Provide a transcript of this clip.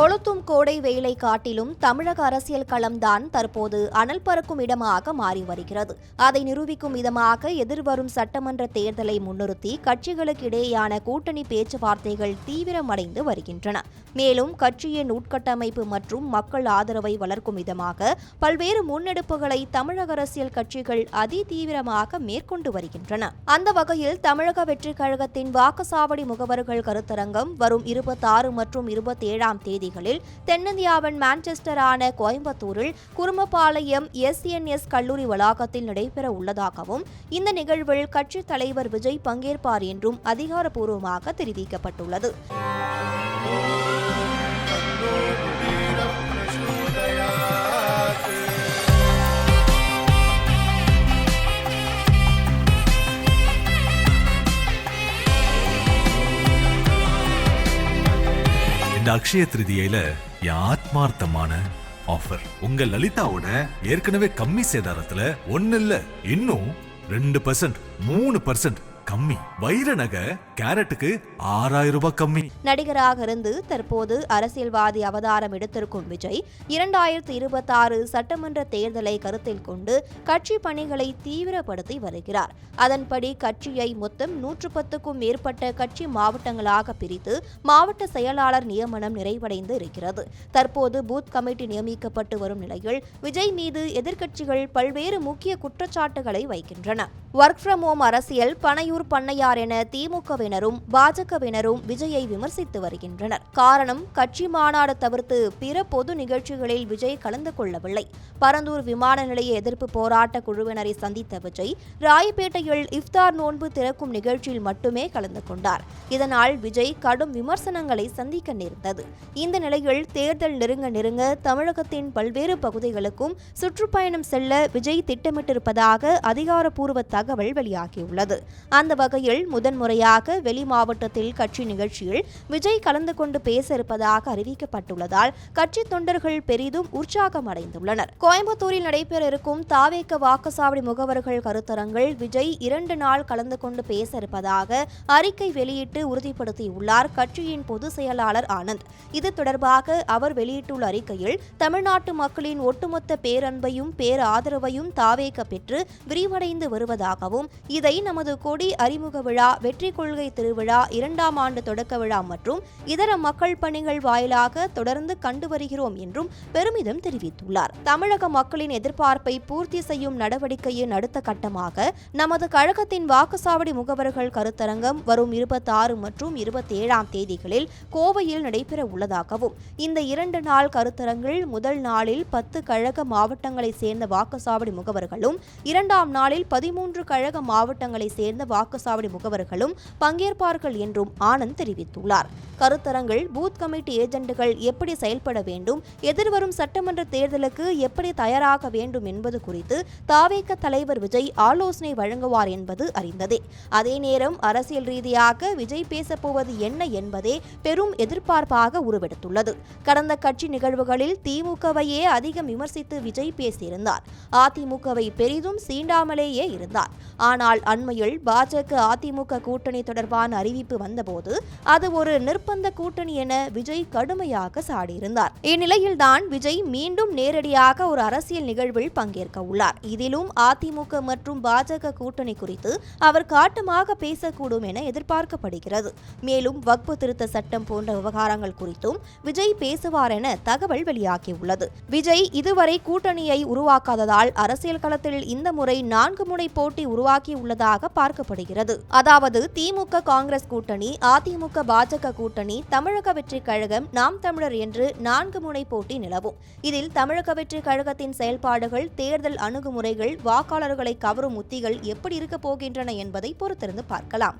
கொளுத்தும் கோடை வெயிலை காட்டிலும் தமிழக அரசியல் களம்தான் தற்போது அனல் பறக்கும் இடமாக மாறி வருகிறது. அதை நிரூபிக்கும் விதமாக எதிர்வரும் சட்டமன்ற தேர்தலை முன்னிறுத்தி கட்சிகளுக்கு இடையேயான கூட்டணி பேச்சுவார்த்தைகள் தீவிரமடைந்து வருகின்றன. மேலும் கட்சியின் உட்கட்டமைப்பு மற்றும் மக்கள் ஆதரவை வளர்க்கும் விதமாக பல்வேறு முன்னெடுப்புகளை தமிழக அரசியல் கட்சிகள் அதிதீவிரமாக மேற்கொண்டு வருகின்றன. அந்த வகையில் தமிழக வெற்றிக் கழகத்தின் வாக்குச்சாவடி முகவர்கள் கருத்தரங்கம் வரும் இருபத்தாறு மற்றும் இருபத்தேழாம் தேதி தேதிகளில் தென்னிந்தியாவின் மான்செஸ்டரான கோயம்புத்தூரில் குருமபாளையம் எஸ்என்எஸ் கல்லூரி வளாகத்தில் நடைபெற உள்ளதாகவும் இந்த நிகழ்வில் கட்சித் தலைவர் விஜய் பங்கேற்பார் என்றும் அதிகாரப்பூர்வமாக தெரிவிக்கப்பட்டுள்ளது. இந்த அக்ஷய திருதியில என் ஆத்மார்த்தமான ஆஃபர் உங்க லலிதாவோட ஏற்கனவே கம்மி சேதாரத்துல ஒன்னு இல்ல இன்னும் ரெண்டு பர்சன்ட் மூணு பர்சன்ட் கம்மி. வைர நகை கேரட்டுக்கு ஆறாயிரம் ரூபாய் கம்மி. நடிகராக இருந்து தற்போது அரசியல்வாதி அவதாரம் எடுத்திருக்கும் விஜய் இரண்டாயிரத்தி இருபத்தி ஆறு சட்டமன்ற தேர்தலை கருத்தில் கொண்டு கட்சி பணிகளை தீவிரப்படுத்தி வருகிறார். அதன்படி கட்சியை மொத்தம் நூற்று பத்துக்கும் மேற்பட்ட கட்சி மாவட்டங்களாக பிரித்து மாவட்ட செயலாளர் நியமனம் நிறைவடைந்து இருக்கிறது. தற்போது பூத் கமிட்டி நியமிக்கப்பட்டு வரும் நிலையில் விஜய் மீது எதிர்க்கட்சிகள் பல்வேறு முக்கிய குற்றச்சாட்டுகளை வைக்கின்றன. ஒர்க் ஃப்ரம் ஹோம் அரசியல் பனையூர் பண்ணையார் என திமுகவின் திமுகவினரும் பாஜகவினரும் விஜயை விமர்சித்து வருகின்றனர். காரணம் கட்சி மாநாடு தவிர்த்து பிற பொது நிகழ்ச்சிகளில் விஜய் கலந்து கொள்ளவில்லை. பரந்தூர் விமான நிலைய எதிர்ப்பு போராட்ட குழுவினரை சந்தித்த விஜய் ராயப்பேட்டையில் இஃப்தார் நோன்பு திறக்கும் நிகழ்ச்சியில் மட்டுமே கலந்து கொண்டார். இதனால் விஜய் கடும் விமர்சனங்களை சந்திக்க நேர்ந்தது. இந்த நிலையில் தேர்தல் நெருங்க நெருங்க தமிழகத்தின் பல்வேறு பகுதிகளுக்கும் சுற்றுப்பயணம் செல்ல விஜய் திட்டமிட்டிருப்பதாக அதிகாரப்பூர்வ தகவல் வெளியாகியுள்ளது. அந்த வகையில் முதன்முறையாக வெளி மாவட்டத்தில் கட்சி நிகழ்ச்சியில் விஜய் கலந்து கொண்டு பேச இருப்பதாக அறிவிக்கப்பட்டுள்ளதால் கட்சி தொண்டர்கள் பெரிதும் உற்சாகம் அடைந்துள்ளனர். கோயம்புத்தூரில் நடைபெற இருக்கும் தாவேக்க வாக்குச்சாவடி முகவர்கள் கருத்தரங்கள் விஜய் இரண்டு நாள் கலந்து கொண்டு பேச இருப்பதாக அறிக்கை வெளியிட்டு உறுதிப்படுத்தியுள்ளார் கட்சியின் பொதுச் செயலாளர் ஆனந்த். இது தொடர்பாக அவர் வெளியிட்டுள்ள அறிக்கையில் தமிழ்நாட்டு மக்களின் ஒட்டுமொத்த பேரன்பையும் பேராதரவையும் தாவேக்க பெற்று விரிவடைந்து வருவதாகவும் இதை நமது கொடி அறிமுக விழா வெற்றி கொள்கை திருவிழா இரண்டாம் ஆண்டு தொடக்க விழா மற்றும் இதர மக்கள் பணிகள் வாயிலாக தொடர்ந்து கண்டு வருகிறோம் என்றும் பெருமிதம் தெரிவித்துள்ளார். தமிழக மக்களின் எதிர்பார்ப்பை பூர்த்தி செய்யும் நடவடிக்கையின் அடுத்த கட்டமாக நமது கழகத்தின் வாக்குச்சாவடி முகவர்கள் கருத்தரங்கம் வரும் இருபத்தி ஆறு மற்றும் இருபத்தி ஏழாம் தேதிகளில் கோவையில் நடைபெற உள்ளதாகவும் இந்த இரண்டு நாள் கருத்தரங்கில் முதல் நாளில் பத்து கழக மாவட்டங்களைச் சேர்ந்த வாக்குச்சாவடி முகவர்களும் இரண்டாம் நாளில் பதிமூன்று கழக மாவட்டங்களைச் சேர்ந்த வாக்குச்சாவடி முகவர்களும் பங்கேற்பார்கள் என்றும் ஆனந்த் தெரிவித்துள்ளார். கருத்தரங்கில் பூத் கமிட்டி ஏஜென்ட்டுகள் எப்படி செயல்பட வேண்டும் எதிர்வரும் சட்டமன்ற தேர்தலுக்கு எப்படி தயாராக வேண்டும் என்பது குறித்து தாவேக்க தலைவர் விஜய் ஆலோசனை வழங்குவார் என்பது அறிந்ததே. அதே நேரம் அரசியல் ரீதியாக விஜய் பேசப்போவது என்ன என்பதே பெரும் எதிர்பார்ப்பாக உருவெடுத்துள்ளது. கடந்த கட்சி நிகழ்வுகளில் திமுகவையே அதிகம் விமர்சித்து விஜய் பேசியிருந்தார். அதிமுகவை பெரிதும் சீண்டாமலேயே இருந்தார். ஆனால் அண்மையில் பாஜக அதிமுக கூட்டணி தொடர்பான அறிவிப்பு வந்தபோது அது ஒரு நிர்பந்த கூட்டணி என விஜய் கடுமையாக சாடியிருந்தார். இந்நிலையில்தான் விஜய் மீண்டும் நேரடியாக ஒரு அரசியல் நிகழ்வில் பங்கேற்க உள்ளார். இதிலும் அதிமுக மற்றும் பாஜக கூட்டணி குறித்து அவர் காட்டமாக பேசக்கூடும் என எதிர்பார்க்கப்படுகிறது. மேலும் வக்பு திருத்த சட்டம் போன்ற விவகாரங்கள் குறித்தும் விஜய் பேசுவார் என தகவல் வெளியாகியுள்ளது. விஜய் இதுவரை கூட்டணியை உருவாக்காததால் அரசியல் களத்தில் இந்த முறை நான்கு முனை போட்டி உருவாக்கியுள்ளதாக பார்க்கப்படுகிறது. அதாவது திமுக காங்கிரஸ் கூட்டணி அதிமுக பாஜக கூட்டணி தமிழக வெற்றி கழகம் நாம் தமிழர் என்று நான்கு முனை போட்டி நிலவும். இதில் தமிழக வெற்றி கழகத்தின் செயல்பாடுகள் தேர்தல் அணுகுமுறைகள் வாக்காளர்களை கவரும் உத்திகள் எப்படி இருக்கப் போகின்றன என்பதை பொறுத்திருந்து பார்க்கலாம்.